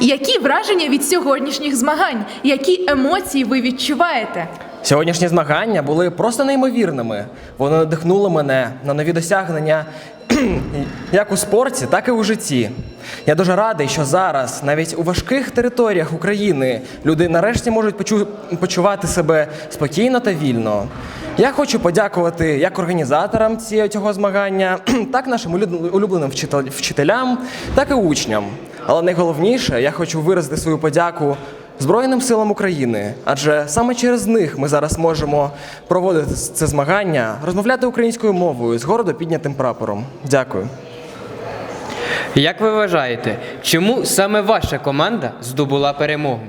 Які враження від сьогоднішніх змагань? Які емоції ви відчуваєте? Сьогоднішні змагання були просто неймовірними. Вони надихнули мене на нові досягнення як у спорті, так і у житті. Я дуже радий, що зараз, навіть у важких територіях України, люди нарешті можуть почу- почувати себе спокійно та вільно. Я хочу подякувати як організаторам цього змагання, так нашим улюбленим вчителям, так і учням. Але найголовніше, я хочу виразити свою подяку Збройним силам України, адже саме через них ми зараз можемо проводити це змагання, розмовляти українською мовою з гордо піднятим прапором. Дякую. Як ви вважаєте, чому саме ваша команда здобула перемогу?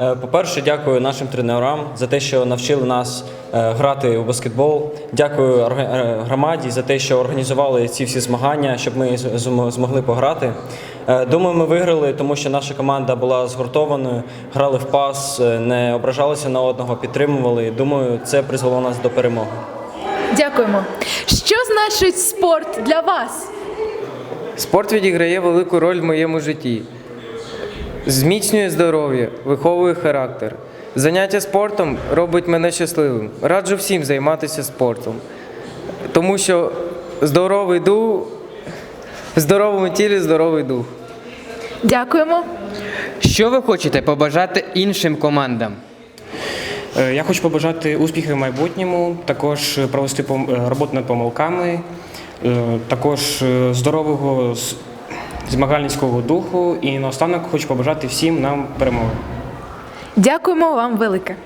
Е, По-перше, дякую нашим тренерам за те, що навчили нас е, грати у баскетбол. Дякую е, громаді за те, що організували ці всі змагання, щоб ми змогли пограти. Думаю, ми виграли, тому що наша команда була згуртованою, грали в пас, не ображалися на одного, підтримували. Думаю, це призвело нас до перемоги. Дякуємо. Що значить спорт для вас? Спорт відіграє велику роль в моєму житті. Зміцнює здоров'я, виховує характер. Заняття спортом робить мене щасливим. Раджу всім займатися спортом. Тому що здоровий дух, в здоровому тілі здоровий дух. Дякуємо. Що ви хочете побажати іншим командам? Е, Я хочу побажати успіхів в майбутньому, також провести е, роботу над помилками, е, також здорового з- змагальницького духу. І наостанок хочу побажати всім нам перемоги. Дякуємо вам велике.